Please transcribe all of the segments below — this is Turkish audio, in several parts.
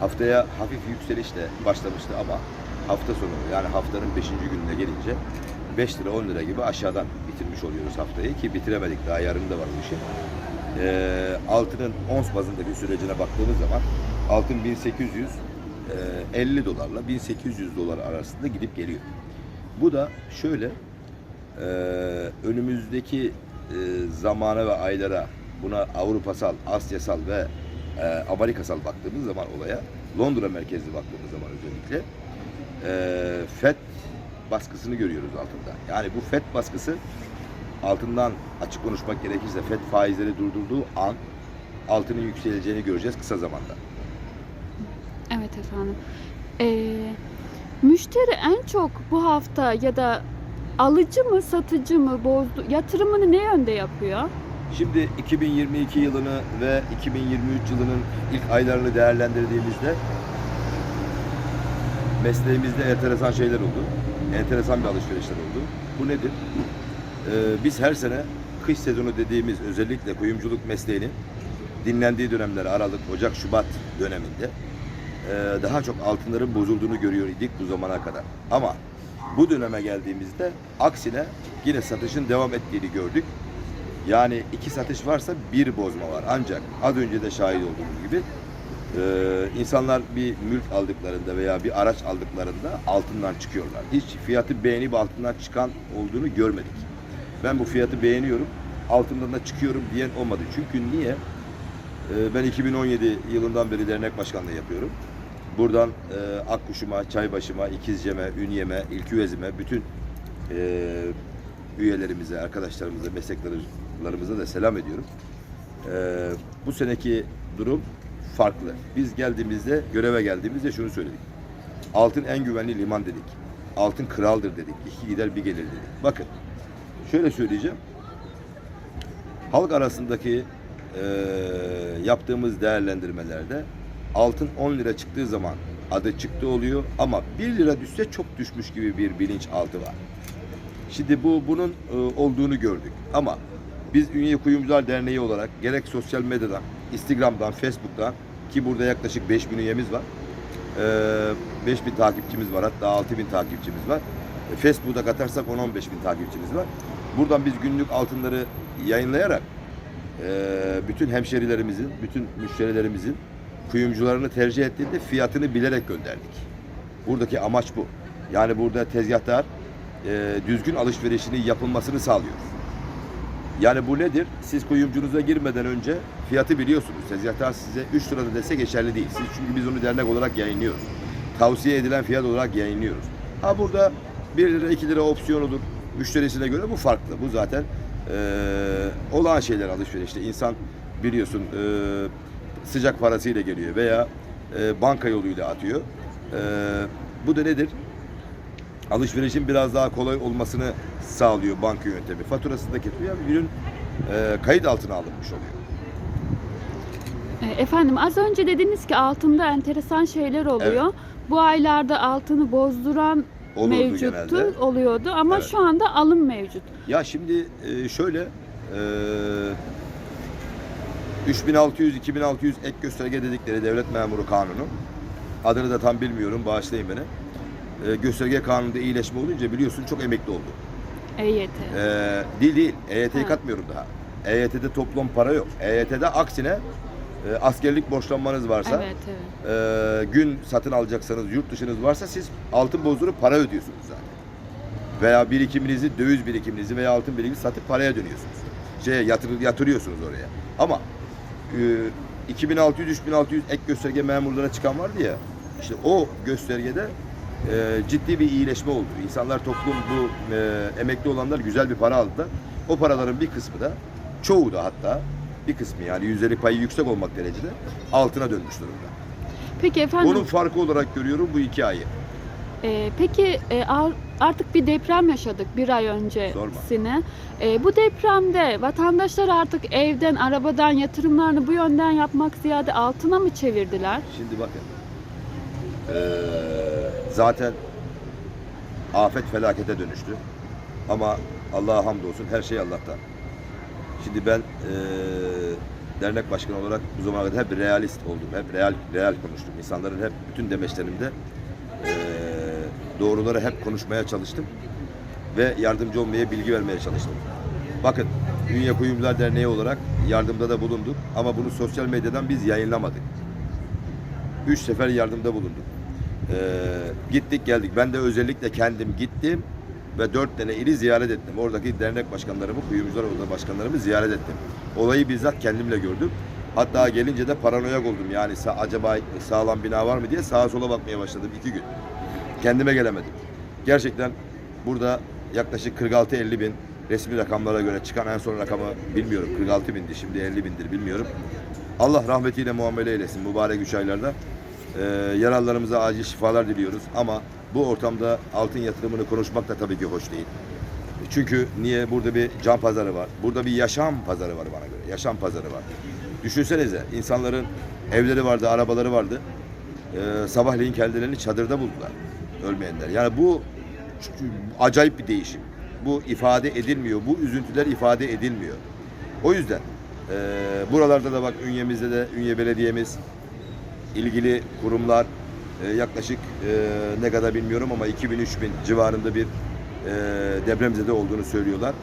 Haftaya hafif yükselişle başlamıştı ama hafta sonu yani haftanın 5. gününe gelince 5 lira 10 lira gibi aşağıdan bitirmiş oluyoruz haftayı ki bitiremedik daha yarın da var bu işin. Ee, altının ons bazındaki sürecine baktığımız zaman altın 1850 dolarla 1800 dolar arasında gidip geliyor. Bu da şöyle e, önümüzdeki e, zamana ve aylara buna Avrupasal, Asyasal ve e, Amerikasal baktığımız zaman olaya Londra merkezli baktığımız zaman özellikle e, FED baskısını görüyoruz altında. Yani bu FED baskısı altından açık konuşmak gerekirse FED faizleri durdurduğu an altının yükseleceğini göreceğiz kısa zamanda. Evet efendim. Ee, müşteri en çok bu hafta ya da alıcı mı satıcı mı bozdu yatırımını ne yönde yapıyor? Şimdi 2022 yılını ve 2023 yılının ilk aylarını değerlendirdiğimizde mesleğimizde enteresan şeyler oldu. Enteresan bir alışverişler oldu. Bu nedir? Ee, biz her sene kış sezonu dediğimiz özellikle kuyumculuk mesleğinin dinlendiği dönemler Aralık, Ocak, Şubat döneminde e, daha çok altınların bozulduğunu görüyor idik bu zamana kadar. Ama bu döneme geldiğimizde aksine yine satışın devam ettiğini gördük. Yani iki satış varsa bir bozma var. Ancak az önce de şahit olduğumuz gibi e, insanlar bir mülk aldıklarında veya bir araç aldıklarında altından çıkıyorlar. Hiç fiyatı beğenip altından çıkan olduğunu görmedik. Ben bu fiyatı beğeniyorum, altından da çıkıyorum diyen olmadı. Çünkü niye? E, ben 2017 yılından beri dernek başkanlığı yapıyorum. Buradan e, Akkuş'uma, Çaybaşı'ma, İkizcem'e, Ünye'me, İlküvez'ime bütün e, üyelerimize, arkadaşlarımıza, meslektaşlarımıza da selam ediyorum. Ee, bu seneki durum farklı. Biz geldiğimizde, göreve geldiğimizde şunu söyledik. Altın en güvenli liman dedik. Altın kraldır dedik. İki gider bir gelir dedik. Bakın, şöyle söyleyeceğim. Halk arasındaki e, yaptığımız değerlendirmelerde altın 10 lira çıktığı zaman adı çıktı oluyor ama 1 lira düşse çok düşmüş gibi bir bilinçaltı var. Şimdi bu bunun e, olduğunu gördük. Ama biz Ünye Kuyumcular Derneği olarak gerek sosyal medyadan, Instagram'dan, Facebook'tan ki burada yaklaşık 5000 üyemiz var. E, 5000 takipçimiz var. Hatta 6000 takipçimiz var. E, Facebook'ta katarsak 10-15 bin takipçimiz var. Buradan biz günlük altınları yayınlayarak e, bütün hemşerilerimizin, bütün müşterilerimizin kuyumcularını tercih ettiğinde fiyatını bilerek gönderdik. Buradaki amaç bu. Yani burada tezgahtar e, düzgün alışverişini yapılmasını sağlıyor. Yani bu nedir? Siz kuyumcunuza girmeden önce fiyatı biliyorsunuz. Tezgahtar size 3 lira da dese geçerli değil. Siz çünkü biz onu dernek olarak yayınlıyoruz. Tavsiye edilen fiyat olarak yayınlıyoruz. Ha burada 1 lira 2 lira opsiyonudur. Müşterisine göre bu farklı. Bu zaten e, olağan şeyler alışverişte. İnsan biliyorsun e, sıcak parasıyla geliyor veya e, banka yoluyla atıyor. E, bu da nedir? Alışverişin biraz daha kolay olmasını sağlıyor banka yöntemi. Faturası da kesiyor. Yani ürün e, kayıt altına alınmış oluyor. Ee, efendim az önce dediniz ki altında enteresan şeyler oluyor. Bu aylarda altını bozduran Olurdu mevcuttu, genelde. oluyordu ama Evet. şu anda alım mevcut. Ya şimdi e, şöyle e, 3600-2600 ek gösterge dedikleri devlet memuru kanunu adını da tam bilmiyorum bağışlayın beni. E, gösterge kanununda iyileşme olunca biliyorsun çok emekli oldu. EYT. Ee, değil değil. EYT'yi Ha. katmıyorum daha. EYT'de toplam para yok. EYT'de aksine e, askerlik borçlanmanız varsa, Evet evet. e, gün satın alacaksanız, yurt dışınız varsa siz altın bozdurup para ödüyorsunuz zaten. Veya birikiminizi, döviz birikiminizi veya altın birikiminizi satıp paraya dönüyorsunuz. Şeye yatır, yatırıyorsunuz oraya. Ama e, 2600-3600 ek gösterge memurlara çıkan vardı ya, işte o göstergede e, ciddi bir iyileşme oldu. İnsanlar toplum bu e, emekli olanlar güzel bir para aldılar. O paraların bir kısmı da çoğu da hatta bir kısmı yani yüzdelik payı yüksek olmak derecede altına dönmüş durumda. Peki efendim. Onun farkı olarak görüyorum bu iki ayı. e, peki e, ar- artık bir deprem yaşadık bir ay öncesine. E, bu depremde vatandaşlar artık evden, arabadan yatırımlarını bu yönden yapmak ziyade altına mı çevirdiler? Şimdi bakın. eee, zaten afet felakete dönüştü. Ama Allah'a hamdolsun her şey Allah'tan. Şimdi ben eee, dernek başkanı olarak bu zamana kadar hep realist oldum. Hep real real konuştum. İnsanların hep bütün demeçlerimde eee doğruları hep konuşmaya çalıştım ve yardımcı olmaya, bilgi vermeye çalıştım. Bakın Ünye Kuyumcular Derneği olarak yardımda da bulunduk ama bunu sosyal medyadan biz yayınlamadık. Üç sefer yardımda bulunduk. Ee, gittik geldik. Ben de özellikle kendim gittim ve dört tane ili ziyaret ettim. Oradaki dernek başkanlarımı, kuyumcular odası başkanlarımı ziyaret ettim. Olayı bizzat kendimle gördüm. Hatta gelince de paranoyak oldum. Yani acaba sağlam bina var mı diye sağa sola bakmaya başladım iki gün. Kendime gelemedim. Gerçekten burada yaklaşık 46-50 bin resmi rakamlara göre çıkan en son rakamı bilmiyorum. 46 bindi şimdi 50 bindir bilmiyorum. Allah rahmetiyle muamele eylesin mübarek üç aylarda. Yaralılarımıza acil şifalar diliyoruz ama bu ortamda altın yatırımını konuşmak da tabii ki hoş değil. Çünkü niye? Burada bir can pazarı var. Burada bir yaşam pazarı var bana göre. Yaşam pazarı var. Düşünsenize insanların evleri vardı, arabaları vardı. Ee, sabahleyin kendilerini çadırda buldular. Ölmeyenler. Yani bu acayip bir değişim. Bu ifade edilmiyor. Bu üzüntüler ifade edilmiyor. O yüzden e, buralarda da bak Ünye'mizde de Ünye Belediye'miz ilgili kurumlar e, yaklaşık e, ne kadar bilmiyorum ama 2000-3000 civarında bir e, depremzede olduğunu söylüyorlar.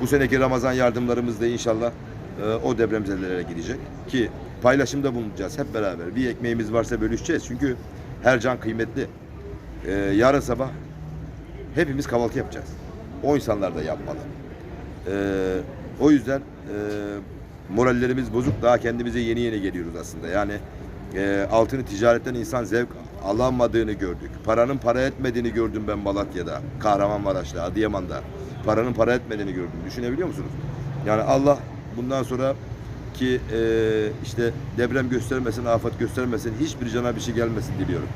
Bu seneki Ramazan yardımlarımız da inşallah e, o depremzedelere gidecek ki paylaşımda bulunacağız hep beraber. Bir ekmeğimiz varsa bölüşeceğiz çünkü her can kıymetli. E, yarın sabah hepimiz kahvaltı yapacağız. O insanlar da yapmalı. O yüzden morallerimiz bozuk. Daha kendimize yeni yeni geliyoruz aslında. Yani e, altını ticaretten insan zevk alamadığını gördük. Paranın para etmediğini gördüm ben Malatya'da, Kahramanmaraş'ta, Adıyaman'da. Paranın para etmediğini gördüm. Düşünebiliyor musunuz? Yani Allah bundan sonra ki e, işte deprem göstermesin, afet göstermesin, hiçbir cana bir şey gelmesin diliyorum.